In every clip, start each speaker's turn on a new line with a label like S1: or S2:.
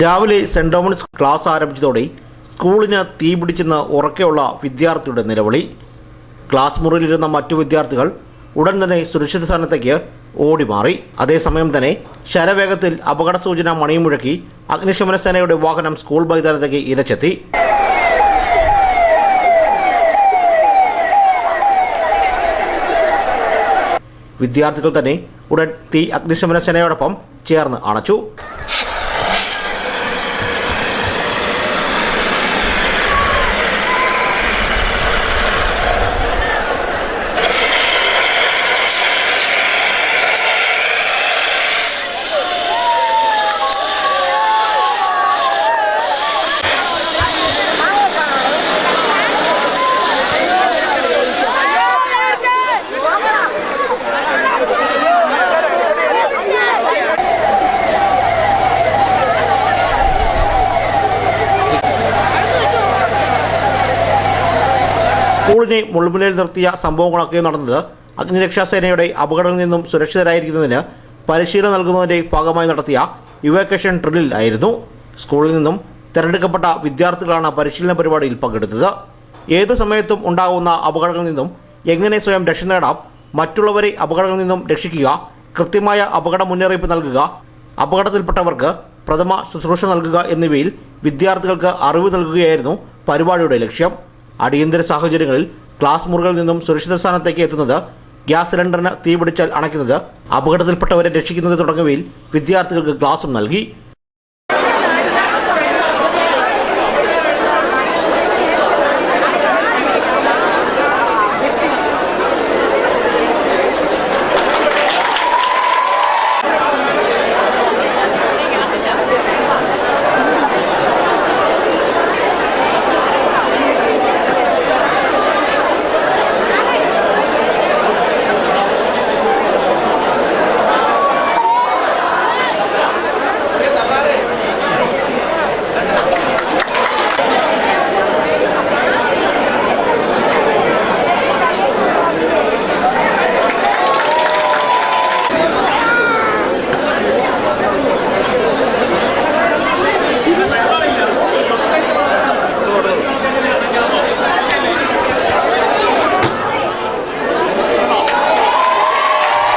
S1: രാവിലെ saint Dominic's class ആരംഭിച്ചതോടെ സ്കൂളിന് തീപിടിച്ചെന്ന് ഉറക്കെയുള്ള വിദ്യാർത്ഥിയുടെ നിലവിളി. ക്ലാസ് മുറിയിലിരുന്ന മറ്റു വിദ്യാർത്ഥികൾ ഉടൻ തന്നെ സുരക്ഷിത സ്ഥാനത്തേക്ക് ഓടി മാറി അതേസമയം തന്നെ ശരവേഗത്തിൽ അപകട സൂചന മണിയും മുഴക്കി അഗ്നിശമന സേനയുടെ വാഹനം സ്കൂൾ മൈതാനത്തേക്ക് ഇരച്ചെത്തി. വിദ്യാർത്ഥികൾ തന്നെ ഉടൻ തീ അഗ്നിശമന സേനയോടൊപ്പം ചേർന്ന് അണച്ചു. സ്കൂളിനെ മുൾമുനയിൽ നിർത്തിയ സംഭവങ്ങളൊക്കെ നടന്നത് അഗ്നിരക്ഷാസേനയുടെ അപകടങ്ങളിൽ നിന്നും സുരക്ഷിതരായിരിക്കുന്നതിന് പരിശീലനം നൽകുന്നതിന്റെ ഭാഗമായി നടത്തിയ യുവേക്കേഷൻ ഡ്രില്ലിൽ ആയിരുന്നു. സ്കൂളിൽ നിന്നും തിരഞ്ഞെടുക്കപ്പെട്ട വിദ്യാർത്ഥികളാണ് പരിശീലന പരിപാടിയിൽ പങ്കെടുത്തത്. ഏതു സമയത്തും ഉണ്ടാകുന്ന അപകടങ്ങളിൽ നിന്നും എങ്ങനെ സ്വയം രക്ഷ നേടാം മറ്റുള്ളവരെ അപകടങ്ങളിൽ നിന്നും രക്ഷിക്കുക കൃത്യമായ അപകട മുന്നറിയിപ്പ് നൽകുക അപകടത്തിൽപ്പെട്ടവർക്ക് പ്രഥമ ശുശ്രൂഷ നൽകുക എന്നിവയിൽ വിദ്യാർത്ഥികൾക്ക് അറിവ് നൽകുകയായിരുന്നു പരിപാടിയുടെ ലക്ഷ്യം. അടിയന്തര സാഹചര്യങ്ങളിൽ ക്ലാസ് മുറികളിൽ നിന്നും സുരക്ഷിത സ്ഥാനത്തേക്ക് എത്തുന്നത് ഗ്യാസ് സിലിണ്ടറിന് തീപിടിച്ചാൽ അണയ്ക്കുന്നത് അപകടത്തിൽപ്പെട്ടവരെ രക്ഷിക്കുന്നത് തുടങ്ങിയവയിൽ വിദ്യാർത്ഥികൾക്ക് ക്ലാസും നൽകി.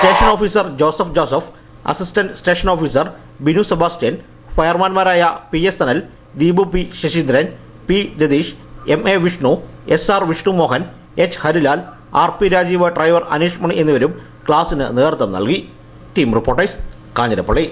S1: Station officer Joseph Joseph assistant station officer Binu Sebastian ഫയർമാൻമാരായ P S Sanal Deepu P Sasheendran P Ratheesh M A Vishnu S R Vishnumohan H Harilal R P Rajeev driver Aneesh Mani എന്നിവരും ക്ലാസിന് നേതൃത്വം നൽകി. Team reporters Kanjirappally.